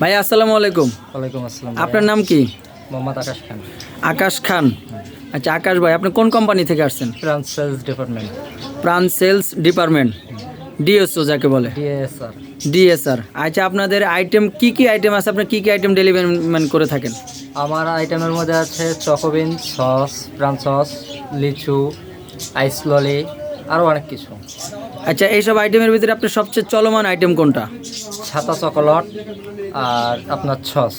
ভাই আসসালামু আলাইকুম। ওয়ালাইকুম আসসালাম আপনার নাম কি? মোহাম্মদ আকাশ খান। আকাশ খান। আচ্ছা আকাশ ভাই আপনি কোন কোম্পানি থেকে আসছেন? Trans sales department. Pran sales department. DSO যাকে বলে। ডিএসআর। ডিএসআর। আচ্ছা আপনাদের আইটেম কি কি আইটেম আছে? আপনি কি কি আইটেম ডেলিভারি করে থাকেন? আমার আইটেমের মধ্যে আছে চকোবিন সস প্রাণ সস লিচু আইস ললি আরও অনেক কিছু। আচ্ছা এইসব আইটেমের ভিতরে আপনার সবচেয়ে চলমান আইটেম কোনটা? ছাতা চকোলেট আর আপনার সস।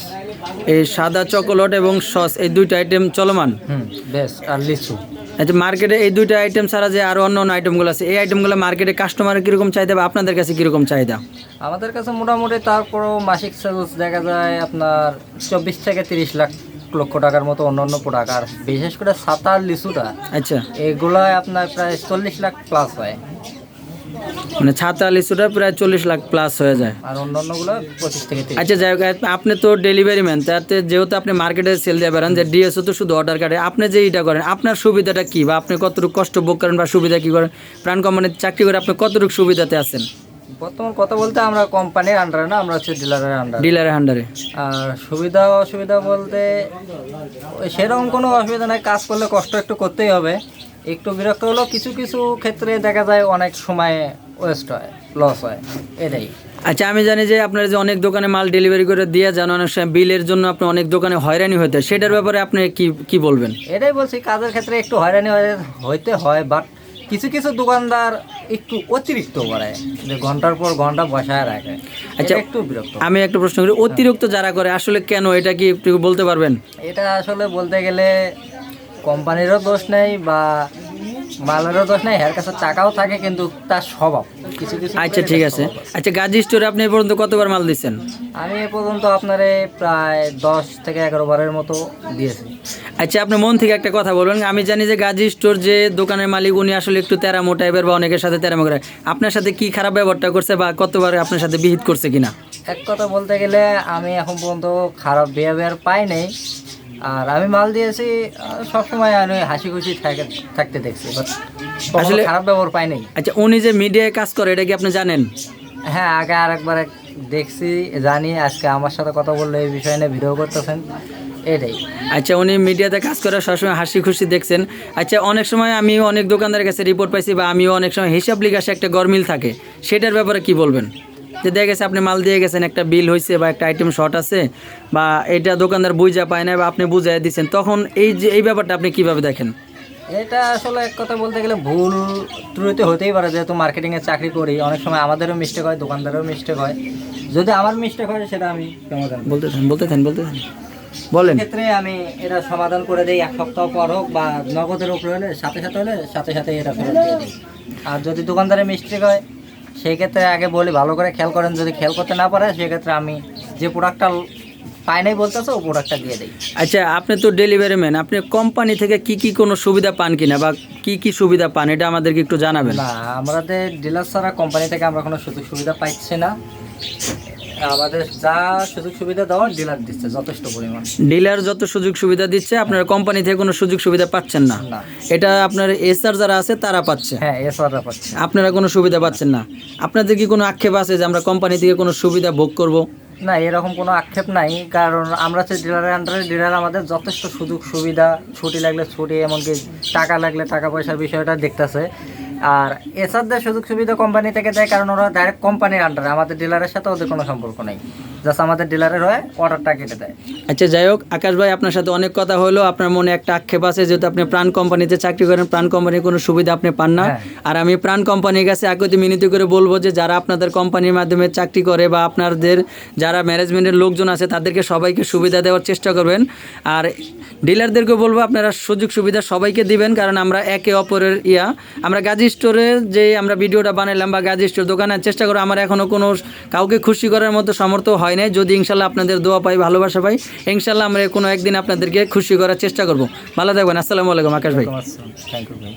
এই সাদা চকোলেট এবং সস এই দুইটা আইটেম চলমান? হুম বেস্ট আর লিচু। আচ্ছা মার্কেটে এই দুইটা আইটেম ছাড়া যে আরও অন্য অন্য আইটেমগুলো আছে এই আইটেমগুলো মার্কেটে কাস্টমারের কীরকম চাহিদা বা আপনাদের কাছে কীরকম চাহিদা? আমাদের কাছে মোটামুটি তারপরও মাসিক সেলস দেখা যায় আপনার চব্বিশ থেকে তিরিশ লাখ লক্ষ টাকার মতো অন্য অন্য প্রোডাক্ট আর বিশেষ করে ছাতা আর লিচুটা আচ্ছা। এগুলোয় আপনার প্রায় চল্লিশ লাখ প্লাস হয়। মানে ছাতা লিচুটা প্রায় চল্লিশ লাখ প্লাস হয়ে যায়। আর অন্য অন্যগুলো পঁচিশ থেকে আচ্ছা যাই হোক আপনি তো ডেলিভারি ম্যান তাতে যেহেতু আপনি মার্কেটে সেল দিয়ে বেড়ান যে ডিএসও তো শুধু অর্ডার কাটে আপনি যে এটা করেন আপনার সুবিধাটা কি বা আপনি কতটুকু কষ্ট ভোগ করেন বা সুবিধা কি করেন? প্রাণ কোম্পানির চাকরি করে আপনি কতটুকু সুবিধাতে আছেন? বর্তমান কথা বলতে আমরা কোম্পানির আন্ডারে না আমরা হচ্ছে ডিলারের আন্ডারে ডিলারের হান্ডারে আর সুবিধা অসুবিধা বলতে সেরকম কোনো অসুবিধা নাই কাজ করলে কষ্ট একটু করতেই হবে। একটু বিরক্ত হলো কিছু কিছু ক্ষেত্রে দেখা যায় অনেক সময় ওয়েস্ট হয় লস হয় এটাই। আচ্ছা আমি জানি যে আপনার যে অনেক দোকানে মাল ডেলিভারি করে দিয়ে যান অনেক সময় বিলের জন্য আপনি অনেক দোকানে হয়রানি হতে হয়। সেটার ব্যাপারে আপনি কি কি বলবেন? এটাই বলছি কাজের ক্ষেত্রে একটু হয়রানি হয়ে- হইতে হয় বাট কিছু কিছু দোকানদার একটু অতিরিক্ত করে যে ঘণ্টার পর ঘণ্টা বসায় রাখে। আচ্ছা। আচ্ছা একটু বিরক্ত। আমি একটা প্রশ্ন করি অতিরিক্ত যারা করে আসলে কেন? এটা কি একটু বলতে পারবেন? এটা আসলে বলতে গেলে কোম্পানিরও দোষ নেই বা মালেরও দোষ নেই এর কাছে টাকাও থাকে কিন্তু তার স্বভাব। কিছু কিছু আচ্ছা ঠিক আছে। আচ্ছা গাজী স্টোরে আপনি এ পর্যন্ত কতবার মাল দিচ্ছেন আমি এ পর্যন্ত আপনারে প্রায় দশ থেকে এগারো বারের মতো দিয়েছি। আচ্ছা আপনি মন থেকে একটা কথা বলবেন। আমি জানি যে গাজী স্টোর যে দোকানের মালিক উনি আসলে একটু তেরামো টাইপের বা অনেকের সাথে তেরামো করে। আপনার সাথে কি খারাপ ব্যবহারটা করছে বা কতবার আপনার সাথে বিহিত করছে কিনা? এক কথা বলতে গেলে আমি এখন পর্যন্ত খারাপ বিহেভিয়ার পাই নাই। আর আমি মাল দিয়েছি সবসময় আমি হাসি খুশি থাকে- থাকতে দেখছি আসলে খারাপ ব্যবহার পাই নাই। আচ্ছা উনি যে মিডিয়ায় কাজ করে এটা কি আপনি জানেন? হ্যাঁ আগে আরেকবার এক- দেখছি জানি আজকে আমার সাথে কথা বললে এই বিষয় নিয়ে ভিডিও করতেছেন এটাই। আচ্ছা উনি মিডিয়াতে কাজ করে সবসময় হাসি খুশি দেখছেন। আচ্ছা অনেক সময় আমি অনেক দোকানদারের কাছে রিপোর্ট পাইছি বা আমিও অনেক সময় হিসাব লিখাসে একটা গরমিল থাকে। সেটার ব্যাপারে কি বলবেন? যে দেখা গেছে আপনি মাল দিয়ে গেছেন একটা বিল হয়েছে বা একটা আইটেম শর্ট আছে বা এটা দোকানদার বুঝা পায় না বা আপনি বুঝাই দিচ্ছেন তখন এই যে এই ব্যাপারটা আপনি কীভাবে দেখেন? এটা আসলে এক কথা বলতে গেলে ভুল ত্রুটি হতেই পারে যেহেতু মার্কেটিংয়ে চাকরি করি অনেক সময় আমাদেরও মিস্টেক হয় দোকানদারেরও মিস্টেক হয়। যদি আমার মিস্টেক হয় সেটা আমি সমাধান করি। বলতে থান বলতে থান বলতে থান বলেন। ক্ষেত্রে আমি এটা সমাধান করে দিই এক সপ্তাহ পর হোক বা নগদের উপরে হলে সাথে সাথে হলে সাথে সাথে এটা ফেরত দিয়ে দিই। আর যদি দোকানদারের মিস্টেক হয় সেই ক্ষেত্রে আগে বলি ভালো করে খেয়াল করেন যদি খেয়াল করতে না পারে সেক্ষেত্রে আমি যে প্রোডাক্টটা পাই নাই বলতেছে ও প্রোডাক্টটা দিয়ে দিই। আচ্ছা আপনি তো ডেলিভারি ম্যান আপনি কোম্পানি থেকে কি কি কোনো সুবিধা পান কিনা বা কি কি সুবিধা পান এটা আমাদেরকে একটু জানাবেন। না আমাদের ডিলার ছাড়া কোম্পানি থেকে আমরা কোনো সুযোগ সুবিধা পাচ্ছি না। আমাদের যা সুযোগ সুবিধা দেওয়ার ডিলার দিচ্ছে যথেষ্ট পরিমাণ। ডিলার যত সুযোগ সুবিধা দিচ্ছে আপনারা কোম্পানি থেকে কোনো সুযোগ সুবিধা পাচ্ছেন না। এটা আপনার এসআর যারা আছে তারা পাচ্ছে। হ্যাঁ এসআররা পাচ্ছে। আপনারা কোনো সুবিধা পাচ্ছেন না। আপনাদের কি কোনো আক্ষেপ আছে যে আমরা কোম্পানি থেকে কোনো সুবিধা ভোগ করব? না এরকম কোনো আক্ষেপ নাই কারণ আমরা হচ্ছে ডিলারের আন্ডারে ডিলার আমাদের যথেষ্ট সুযোগ সুবিধা ছুটি লাগলে ছুটি এমনকি টাকা লাগলে টাকা পয়সার বিষয়টা দেখতেছে। আর এসআরদের সুযোগ সুবিধা কোম্পানি থেকে দেয় কারণ ওরা ডাইরেক্ট কোম্পানির আন্ডারে আমাদের ডিলারের সাথে ওদের কোনো সম্পর্ক নেই। জাস্ট আমাদের ডিলারের হয়ে অর্ডারটা কেটে দেয়। আচ্ছা যাই হোক আকাশ ভাই আপনার সাথে অনেক কথা হলো। আপনার মনে একটা আক্ষেপ আছে যেহেতু আপনি প্রাণ কোম্পানিতে চাকরি করেন প্রাণ কোম্পানির কোনো সুবিধা আপনি পান না। হ্যাঁ। আর আমি প্রাণ কোম্পানির কাছে একতি মিনতি করে বলব যে যারা আপনাদের কোম্পানির মাধ্যমে চাকরি করে বা আপনাদের যারা ম্যানেজমেন্টের লোকজন আছে তাদেরকে সবাইকে সুবিধা দেওয়ার চেষ্টা করবেন। আর ডিলারদেরকে বলব আপনারা সুযোগ সুবিধা সবাইকে দিবেন কারণ আমরা একে অপরের ইয়া। আমরা গাজী স্টোরে যে আমরা ভিডিওটা বানাইলাম বা গাজী স্টোর দোকানের চেষ্টা করো আমার এখনও কোনো কাউকে খুশি করার মতো সামর্থ্য হয় নাই। যদি ইনশাল্লাহ আপনাদের দোয়া পাই, ভালোবাসা পাই, ইনশাল্লাহ আমরা কোনো একদিন আপনাদেরকে খুশি করার চেষ্টা করব। ভালো থাকবেন। আসসালামু আলাইকুম আকাশ ভাই। থ্যাংক ইউ ভাই।